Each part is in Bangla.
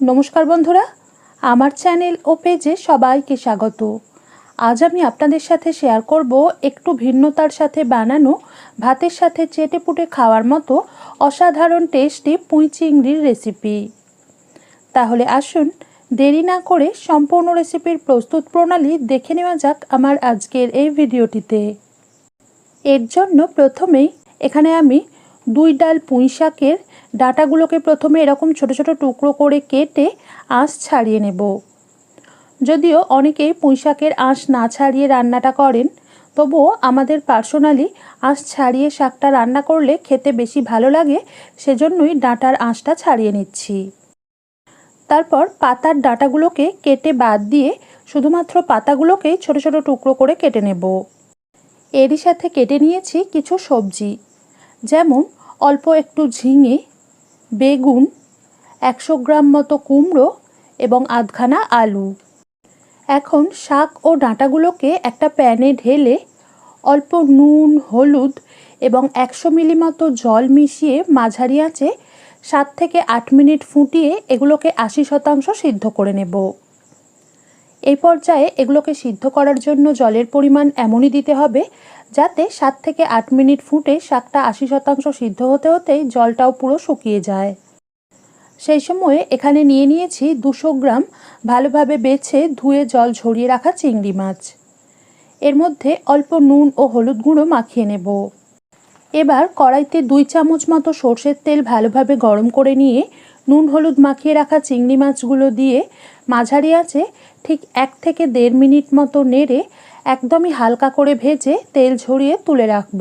নমস্কার বন্ধুরা, আমার চ্যানেল ও পেজে সবাইকে স্বাগত। আজ আমি আপনাদের সাথে শেয়ার করব একটু ভিন্নতার সাথে বানানো ভাতের সাথে চেটে পুটে খাওয়ার মতো অসাধারণ টেস্টি পুঁই চিংড়ির রেসিপি তাহলে আসুন, দেরি না করে সম্পূর্ণ রেসিপির প্রস্তুত প্রণালী দেখে নেওয়া যাক আমার আজকের এই ভিডিওটিতে। এর জন্য প্রথমেই এখানে আমি দুই ডাল পুঁই শাকের ডাটাগুলোকে প্রথমে এরকম ছোট ছোট টুকরো করে কেটে আঁশ ছাড়িয়ে নেব। যদিও অনেকেই পুঁই শাকের আঁশ না ছাড়িয়ে রান্নাটা করেন, তবুও আমাদের পার্সোনালি আঁশ ছাড়িয়ে শাকটা রান্না করলে খেতে বেশি ভালো লাগে, সেজন্যই ডাঁটার আঁশটা ছাড়িয়ে নিচ্ছি। তারপর পাতার ডাঁটাগুলোকে কেটে বাদ দিয়ে শুধুমাত্র পাতাগুলোকেই ছোট ছোট টুকরো করে কেটে নেব। এরই সাথে কেটে নিয়েছি কিছু সবজি, যেমন অল্প একটু ঝিঙে, বেগুন, একশো গ্রাম মতো কুমড়ো এবং আধখানা আলু। এখন শাক ও ডাঁটাগুলোকে একটা প্যানে ঢেলে অল্প নুন, হলুদ এবং একশো মিলি মতো জল মিশিয়ে মাঝারি আঁচে সাত থেকে আট মিনিট ফুটিয়ে এগুলোকে আশি শতাংশ সিদ্ধ করে নেব। এই পর্যায়ে এগুলোকে সিদ্ধ করার জন্য জলের পরিমাণ এমনই দিতে হবে যাতে সাত থেকে আট মিনিট ফুটে শাকটা আশি শতাংশ সিদ্ধ হতে হতেই জলটাও পুরো শুকিয়ে যায়। সেই সময়ে এখানে নিয়ে নিয়েছি দুশো গ্রাম ভালোভাবে বেছে ধুয়ে জল ঝরিয়ে রাখা চিংড়ি মাছ। এর মধ্যে অল্প নুন ও হলুদ গুঁড়ো মাখিয়ে নেব। এবার কড়াইতে দুই চামচ মতো সর্ষের তেল ভালোভাবে গরম করে নিয়ে নুন হলুদ মাখিয়ে রাখা চিংড়ি মাছগুলো দিয়ে মাঝারি আছে ঠিক এক থেকে দেড় মিনিট মতো নেড়ে একদমই হালকা করে ভেজে তেল ঝরিয়ে তুলে রাখব।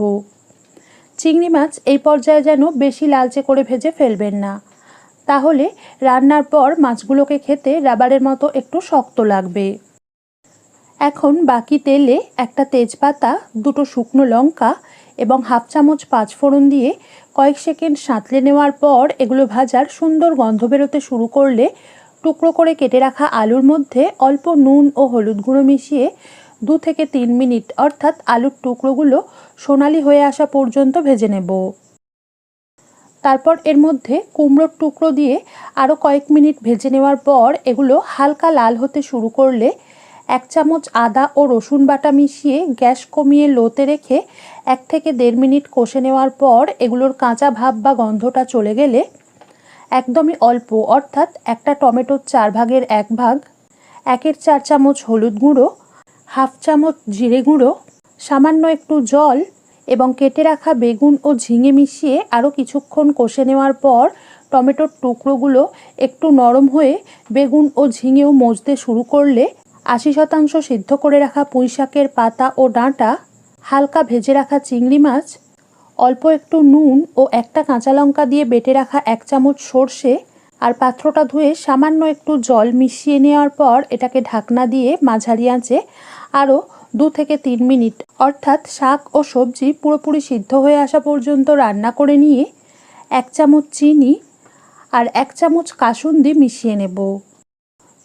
চিংড়ি মাছ এই পর্যায়ে যেন বেশি লালচে করে ভেজে ফেলবেন না। তাহলে রান্নার পর মাছগুলোকে খেতে রাবারের মতো একটু শক্ত লাগবে। এখন বাকি তেলে একটা তেজপাতা, দুটো শুকনো লঙ্কা এবং হাফ চামচ পাঁচফোড়ন দিয়ে কয়েক সেকেন্ড সাঁতলে নেওয়ার পর এগুলো ভাজার সুন্দর গন্ধ বেরোতে শুরু করলে টুকরো করে কেটে রাখা আলুর মধ্যে অল্প নুন ও হলুদ গুঁড়ো মিশিয়ে দু থেকে তিন মিনিট, অর্থাৎ আলুর টুকরোগুলো সোনালি হয়ে আসা পর্যন্ত ভেজে নেব। তারপর এর মধ্যে কুমড়োর টুকরো দিয়ে আরও কয়েক মিনিট ভেজে নেওয়ার পর এগুলো হালকা লাল হতে শুরু করলে এক চামচ আদা ও রসুন বাটা মিশিয়ে গ্যাস কমিয়ে লোতে রেখে এক থেকে দেড় মিনিট কষে নেওয়ার পর এগুলোর কাঁচা ভাব বা গন্ধটা চলে গেলে একদমই অল্প, অর্থাৎ একটা টমেটোর চার ভাগের এক ভাগ, একের চার চামচ হলুদ গুঁড়ো, হাফ চামচ জিরে গুঁড়ো, সামান্য একটু জল এবং কেটে রাখা বেগুন ও ঝিঙে মিশিয়ে আরও কিছুক্ষণ কষে নেওয়ার পর টমেটোর টুকরোগুলো একটু নরম হয়ে বেগুন ও ঝিঙেও মজতে শুরু করলে আশি শতাংশ সিদ্ধ করে রাখা পুঁই শাকের পাতা ও ডাঁটা, হালকা ভেজে রাখা চিংড়ি মাছ, অল্প একটু নুন ও একটা কাঁচা লঙ্কা দিয়ে বেটে রাখা এক চামচ সর্ষে আর পাত্রটা ধুয়ে সামান্য একটু জল মিশিয়ে নেওয়ার পর এটাকে ঢাকনা দিয়ে মাঝারি আঁচে আরও দু থেকে তিন মিনিট, অর্থাৎ শাক ও সবজি পুরোপুরি সিদ্ধ হয়ে আসা পর্যন্ত রান্না করে নিয়ে এক চামচ চিনি আর এক চামচ কাসুন্দি মিশিয়ে নেব।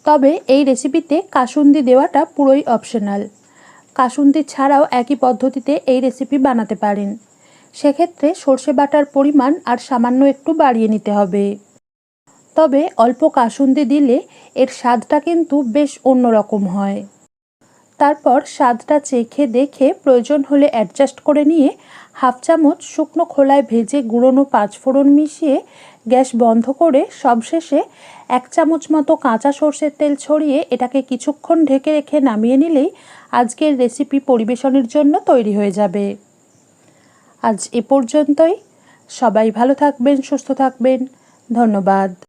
তবে এই রেসিপিতে কাসুন্দি দেওয়াটা পুরোই অপশনাল কাসুন্দি ছাড়াও একই পদ্ধতিতে এই রেসিপি বানাতে পারেন। সেক্ষেত্রে সর্ষে বাটার পরিমাণ আর সামান্য একটু বাড়িয়ে নিতে হবে। তবে অল্প কাসুন্দি দিলে এর স্বাদটা কিন্তু বেশ অন্যরকম হয়। তারপর স্বাদটা চেখে দেখে প্রয়োজন হলে অ্যাডজাস্ট করে নিয়ে হাফ চামচ শুকনো খোলায় ভেজে গুঁড়োনো পাঁচফোড়ন মিশিয়ে গ্যাস বন্ধ করে সবশেষে এক চামচ মতো কাঁচা সর্ষের তেল ছড়িয়ে এটাকে কিছুক্ষণ ঢেকে রেখে নামিয়ে নিলেই আজকের রেসিপি পরিবেশনের জন্য তৈরি হয়ে যাবে। আজ এ পর্যন্তই। সবাই ভালো থাকবেন, সুস্থ থাকবেন। ধন্যবাদ।